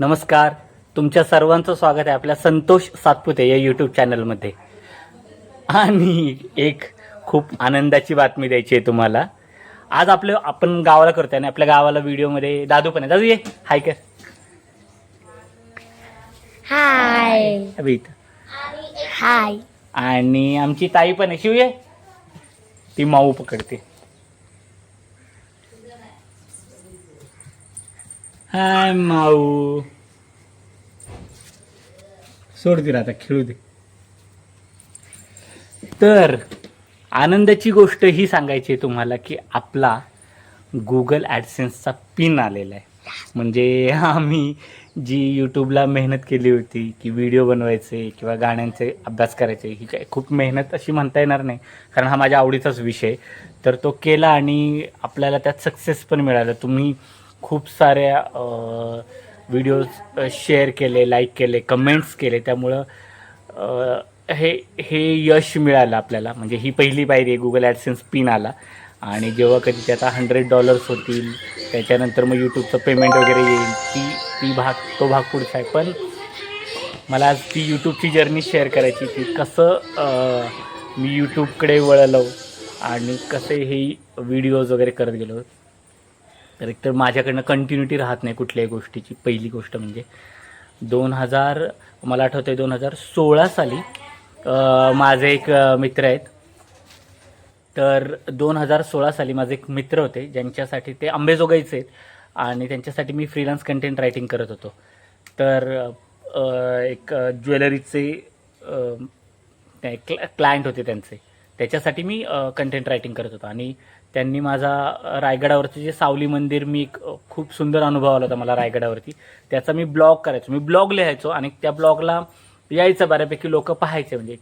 नमस्कार. तुमच्या सर्वांचं स्वागत आहे आपल्या संतोष सातपुते या यूट्यूब चॅनलमध्ये आणि एक खूप आनंदाची बातमी द्यायची आहे तुम्हाला. आज आपलं आपण गावाला करतोय आणि आपल्या गावाला व्हिडिओमध्ये दादू पण आहे दादू ये हाय कर. हाय इथं. हाय आणि आमची ताई पण आहे. शिव ये. ती माऊ पकडते. हाय माऊ. सोड दे आता खेळू दे. तर आनंदाची गोष्ट ही सांगायची आहे तुम्हाला की आपला गुगल ॲडसेन्सचा पिन आलेला आहे. म्हणजे आम्ही जी यूट्यूबला मेहनत केली होती की व्हिडिओ बनवायचे किंवा गाण्यांचे अभ्यास करायचे ही काय खूप मेहनत अशी म्हणता येणार नाही. कारण हा माझ्या आवडीचाच विषय तर तो केला आणि आपल्याला त्यात सक्सेस पण मिळालं. तुम्ही खूप साऱ्या व्हिडिओज शेअर केले लाईक केले कमेंट्स केले. त्यामुळं हे हे यश मिळालं आपल्याला. म्हणजे ही पहिली पायरी आहे गुगल ॲडसेन्स पिन आला. आणि जेव्हा कधी त्याचा आता हंड्रेड डॉलर्स होतील त्याच्यानंतर मग यूट्यूबचं पेमेंट वगैरे येईल. ती ती भाग तो भाग पुढचा आहे. पण मला आज ती यूट्यूबची जर्नी शेअर करायची की कसं मी यूट्यूबकडे वळलो आणि कसे हे व्हिडिओज वगैरे करत गेलो. तर एकतर माझ्याकडनं कंटिन्युटी राहत नाही कुठल्याही गोष्टीची. पहिली गोष्ट म्हणजे दोन हजार मला आठवतं आहे दोन हजार सोळा साली माझे एक मित्र आहेत. तर दोन हजार सोळा साली माझे एक मित्र होते ज्यांच्यासाठी ते आंबेजोगाईचे आहेत. आणि त्यांच्यासाठी मी फ्रीलान्स कंटेंट रायटिंग करत होतो. तर एक ज्वेलरीचे क्ला क्लायंट होते त्यांचे. त्याच्यासाठी मी कंटेंट रायटिंग करत होतो. आणि त्यांनी माझा रायगडावरती जे सावली मंदिर मी एक खूप सुंदर अनुभव आला होता मला रायगडावरती. त्याचा मी ब्लॉग करायचो. मी ब्लॉग लिहायचो आणि त्या ब्लॉगला यायचं बऱ्यापैकी लोक पाहायचे. म्हणजे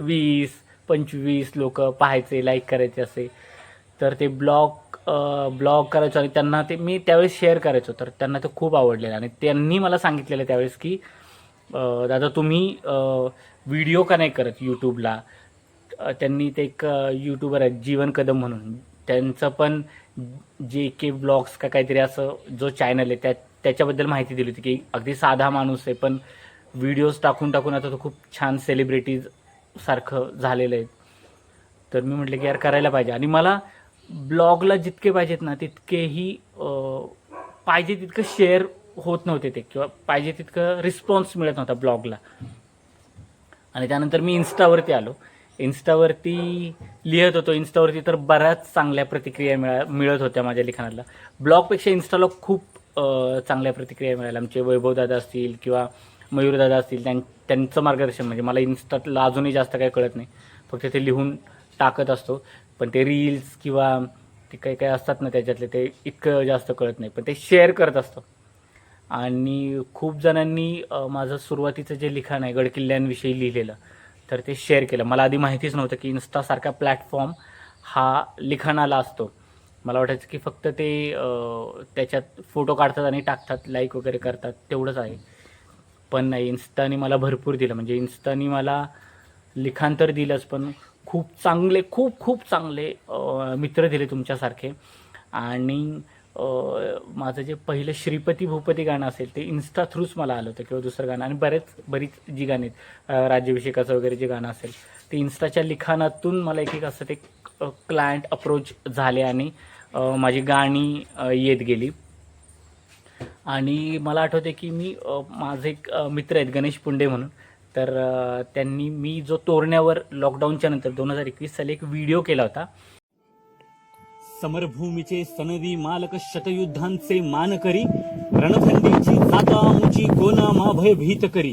वीस पंचवीस लोक पाहायचे लाईक करायचे असे. तर ते ब्लॉग ब्लॉग करायचो आणि त्यांना ते मी त्यावेळेस शेअर करायचो. तर त्यांना ते खूप आवडलेलं आणि त्यांनी मला सांगितलेलं त्यावेळेस की दादा तुम्ही व्हिडिओ का नाही करत यूट्यूबला त्यांनी ते एक यूट्यूबर आहेत जीवन कदम म्हणून. त्यांचं पण जे के ब्लॉग्स का काहीतरी असं जो चॅनल आहे त्या त्याच्याबद्दल माहिती दिली होती की अगदी साधा माणूस आहे पण व्हिडिओज टाकून टाकून आता तो खूप छान सेलिब्रिटीज सारखं झालेलं आहे. तर मी म्हटलं की यार करायला पाहिजे. आणि मला ब्लॉगला जितके पाहिजेत ना तितकेही पाहिजे तितकं शेअर होत नव्हते ते किंवा पाहिजे तितकं रिस्पॉन्स मिळत नव्हता ब्लॉगला आणि त्यानंतर मी इन्स्टावरती आलो. इन्स्टावरती लिहित होतो. इन्स्टावरती तर बऱ्याच चांगल्या प्रतिक्रिया मिळा मिळत होत्या माझ्या लिखाणाला ब्लॉगपेक्षा इन्स्टाला खूप चांगल्या प्रतिक्रिया मिळाल्या. आमचे वैभवदादा असतील किंवा मयूरदादा असतील त्यां त्यांचं मार्गदर्शन म्हणजे मला इन्स्टाला अजूनही जास्त काही कळत नाही. फक्त ते लिहून टाकत असतो. पण ते रील्स किंवा ते काही काही असतात ना त्याच्यातले ते इतकं जास्त कळत नाही. पण ते शेअर करत असतो. आणि खूप जणांनी माझं सुरुवातीचं जे लिखाण आहे गडकिल्ल्यांविषयी लिहिलेलं तर ते शेअर केलं. मला आधी माहितीच नव्हतं की इन्स्टासारखा प्लॅटफॉर्म हा लिखाणाला असतो. मला वाटायचं की फक्त ते त्याच्यात फोटो काढतात आणि टाकतात लाईक वगैरे करतात तेवढंच आहे. पण नाही इन्स्टाने मला भरपूर दिलं. म्हणजे इन्स्टाने मला लिखाण तर दिलंच पण खूप चांगले खूप खूप चांगले मित्र दिले तुमच्यासारखे. आणि माझं जे पहिलं श्रीपती भूपती गाणं असेल ते इन्स्टा थ्रूच मला आलं होतं किंवा दुसरं गाणं. आणि बरेच बरीच जी गाणी आहेत राज्याभिषेकाचं वगैरे जे गाणं असेल ते इन्स्टाच्या लिखाणातून मला एक एक असं ते क्लायंट अप्रोच झाले आणि माझी गाणी येत गेली. आणि मला आठवते की मी माझे एक मित्र आहेत गणेश पुंडे म्हणून. तर त्यांनी मी जो तोरण्यावर लॉकडाऊनच्या नंतर दोन हजार एकवीस साली एक व्हिडिओ केला होता. समरभूमीचे सनदी मालक शतयुद्धांचे मान करी रणथंडीची जाता मुची कोना माभय भीत करी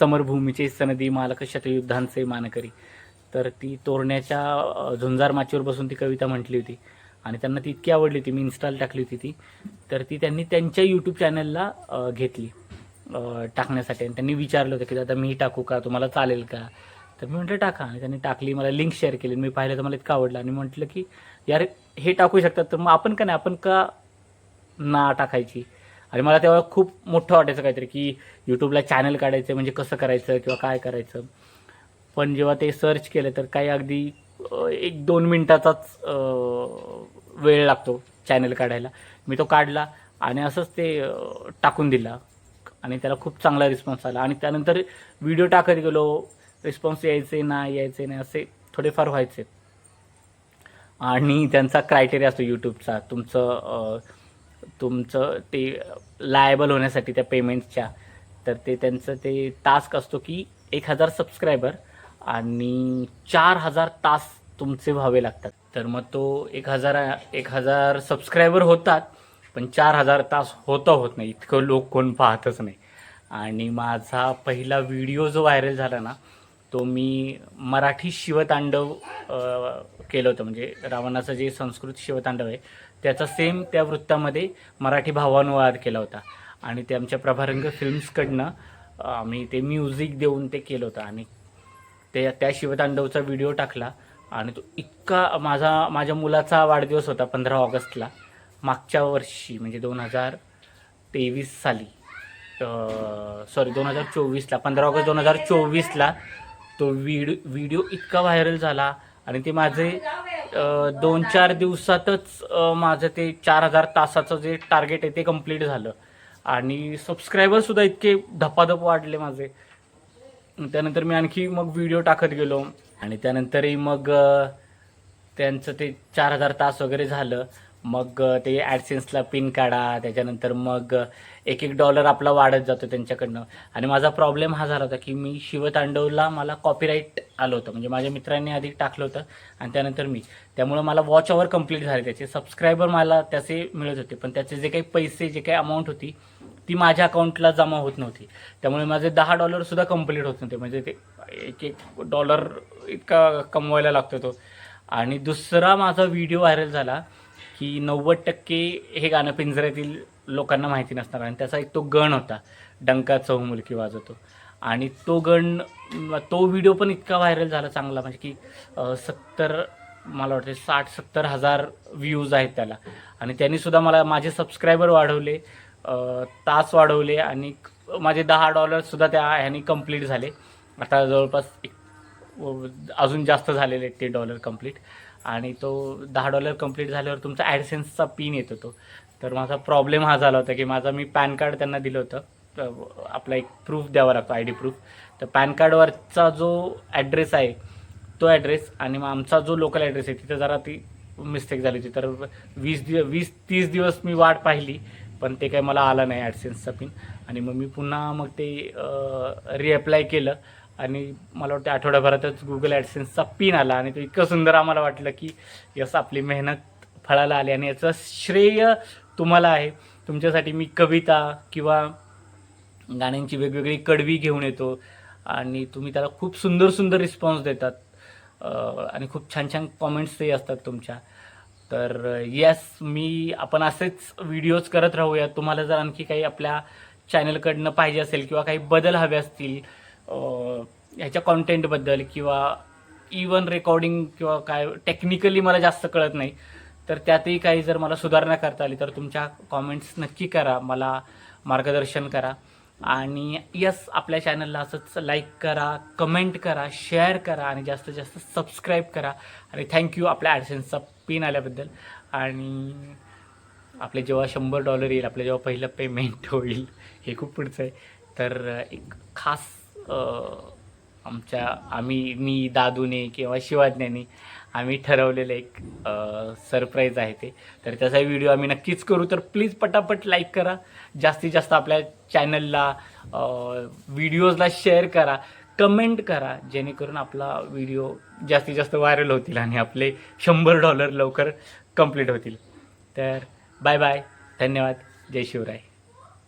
समरभूमीचे सनदी मालक शतयुद्धांचे मान करी तर ती तोरण्याच्या झुंजार माचीवर बसून ती कविता म्हटली होती. आणि त्यांना ती इतकी आवडली होती मी इन्स्टॉल टाकली होती ती. तर ती त्यांनी त्यांच्या यूट्यूब चॅनलला घेतली टाकण्यासाठी. आणि त्यांनी विचारलं होतं की दादा मी टाकू का? तुम्हाला चालेल का? तर मी म्हटलं टाका. आणि त्यांनी टाकली मला लिंक शेअर केली. मी पाहिलं तर मला इतकं आवडलं. आणि म्हटलं की यार हे टाकू शकतात तर मग आपण का नाही? आपण का ना टाकायची? आणि मला तेव्हा खूप मोठं वाटायचं काहीतरी की यूट्यूबला चॅनल काढायचं म्हणजे कसं करायचं किंवा काय करायचं. पण जेव्हा ते सर्च केलं तर काही अगदी एक दोन मिनटाचाच वेळ लागतो चॅनल काढायला. मी तो काढला आणि असंच ते टाकून दिला. आणि त्याला खूप चांगला रिस्पॉन्स आला. आणि त्यानंतर व्हिडिओ टाकत गेलो. रिस्पॉन्स यायचे नाही यायचे नाही असे थोडेफार व्हायचे. आणि त्यांचा क्रायटेरिया असतो यूट्यूबचा तुमचं तुमचं ते लायबल होण्यासाठी त्या पेमेंट्सच्या तर ते त्यांचं ते टास्क असतो की एक हजार सबस्क्रायबर आणि चार हजार तास तुमचे व्हावे लागतात. तर मग तो एक हजार एक हजार सबस्क्रायबर होतात पण चार हजार तास होता होत नाही. इतकं लोक कोण पाहतच नाही. आणि माझा पहिला व्हिडिओ जो व्हायरल झाला ना तो मी मराठी शिवतांडव केलं होतं. म्हणजे रावणाचं जे संस्कृत शिवतांडव आहे त्याचा सेम त्या वृत्तामध्ये मराठी भावानुवाद केला होता. आणि ते आमच्या प्रभारंग फिल्म्सकडनं आम्ही ते म्युझिक देऊन ते केलं होतं. आणि ते त्या शिवतांडवचा व्हिडिओ टाकला. आणि तो इतका माझा माझ्या मुलाचा वाढदिवस होता पंधरा ऑगस्टला. मागच्या वर्षी म्हणजे दोन हजार तेवीस साली. सॉरी दोन हजार चोवीसला पंधरा ऑगस्ट दोन हजार चोवीसला तो व्हिडिओ व्हिडिओ इतका व्हायरल झाला आणि ते माझे दोन चार दिवसातच माझं ते चार हजार तासाचं जे टार्गेट आहे ते कंप्लीट झालं. आणि सबस्क्रायबरसुद्धा इतके धपाधप वाढले माझे. त्यानंतर मी आणखी मग व्हिडिओ टाकत गेलो. आणि त्यानंतरही मग त्यांचं ते चार हजार तास वगैरे झालं. मग ते ॲडसेन्सला पिन काढा त्याच्यानंतर मग एक एक डॉलर आपला वाढत जातो त्यांच्याकडनं. आणि माझा प्रॉब्लेम हा झाला होता की मी शिवतांडवला मला कॉपीराईट आलं होतं. म्हणजे माझ्या मित्रांनी आधी टाकलं होतं आणि त्यानंतर मी. त्यामुळं मला वॉच ओवर कंप्लीट झाले त्याचे. सबस्क्रायबर मला त्याचे मिळत होते. पण त्याचे जे काही पैसे जे काही अमाऊंट होती ती माझ्या अकाउंटला जमा होत नव्हती. त्यामुळे माझे दहा डॉलरसुद्धा कंप्लीट होत नव्हते. म्हणजे ते एक एक डॉलर इतका कमवायला लागतो तो. आणि दुसरा माझा व्हिडिओ व्हायरल झाला. की नव्वद टक्के हे गाणं पिंजऱ्यातील लोकांना माहिती नसणार आणि त्याचा एक तो गण होता डंका चौमुलकी वाजवतो. आणि तो गण तो व्हिडिओ पण इतका व्हायरल झाला चांगला म्हणजे की सत्तर मला वाटते साठ सत्तर हजार व्ह्यूज आहेत त्याला. आणि त्यांनीसुद्धा मला माझे सबस्क्रायबर वाढवले तास वाढवले आणि माझे दहा डॉलरसुद्धा त्या ह्याने कंप्लीट झाले. आता जवळपास एक अजून जास्त झालेले आहेत ते डॉलर कंप्लीट. आणि तो दहा डॉलर कंप्लीट झाल्यावर तुमचा ॲडसेन्सचा पिन येतो तो. तर माझा प्रॉब्लेम हा झाला होता की माझा मी पॅन कार्ड त्यांना दिलं होतं. आपला एक प्रूफ द्यावा लागतो आय डी प्रूफ. तर पॅन कार्डवरचा जो ॲड्रेस आहे तो ॲड्रेस आणि मग आमचा जो लोकल ॲड्रेस आहे तिथं जरा ती मिस्टेक झाली होती. तर वीस दिव वीस तीस दिवस मी वाट पाहिली पण ते काही मला आलं नाही ॲडसेन्सचा पिन. आणि मग मी पुन्हा मग ते रिअप्लाय केलं. आणि मला वाटतं आठवड्याभरातच गुगल ॲडसेन्सचा पिन आला आणि तो इतकं सुंदर आम्हाला वाटलं की यस आपली मेहनत फळाला आली आणि याचं श्रेय तुम्हाला आहे. तुमच्यासाठी मी कविता किंवा गाण्यांची वेगवेगळी कडवी घेऊन येतो आणि तुम्ही त्याला खूप सुंदर सुंदर रिस्पॉन्स देतात. आणि खूप छान छान कॉमेंट्सही असतात तुमच्या. तर येस मी आपण असेच व्हिडिओज करत राहूया. तुम्हाला जर आणखी काही आपल्या चॅनलकडनं पाहिजे असेल किंवा काही बदल हवे असतील ह्याच्या कॉन्टेंटबद्दल किंवा इवन रेकॉर्डिंग किंवा काय टेक्निकली मला जास्त कळत नाही. तर त्यातही काही जर मला सुधारणा करता आली तर तुमच्या कॉमेंट्स नक्की करा. मला मार्गदर्शन करा. आणि यस आपल्या चॅनलला असंच लाईक करा कमेंट करा शेअर करा आणि जास्तीत जास्त सबस्क्राईब करा. आणि थँक्यू आपल्या ॲडसेन्सचा पिन आल्याबद्दल. आणि आपले जेव्हा शंभर डॉलर येईल आपलं जेव्हा पहिलं पेमेंट होईल हे खूप पुढचं आहे. तर एक खास आमच्या आम्ही मी दादूने किंवा शिवाज्ञाने आम्ही ठरवलेलं एक सरप्राईज आहे ते. तर त्याचा व्हिडिओ आम्ही नक्कीच करू. तर प्लीज पटापट लाईक करा. जास्तीत जास्त आपल्या चॅनलला व्हिडिओजला शेअर करा. कमेंट करा. जेणेकरून आपला व्हिडिओ जास्तीत जास्त व्हायरल होतील आणि आपले शंभर डॉलर लवकर कंप्लीट होतील. तर बाय बाय धन्यवाद. जय शिवराय.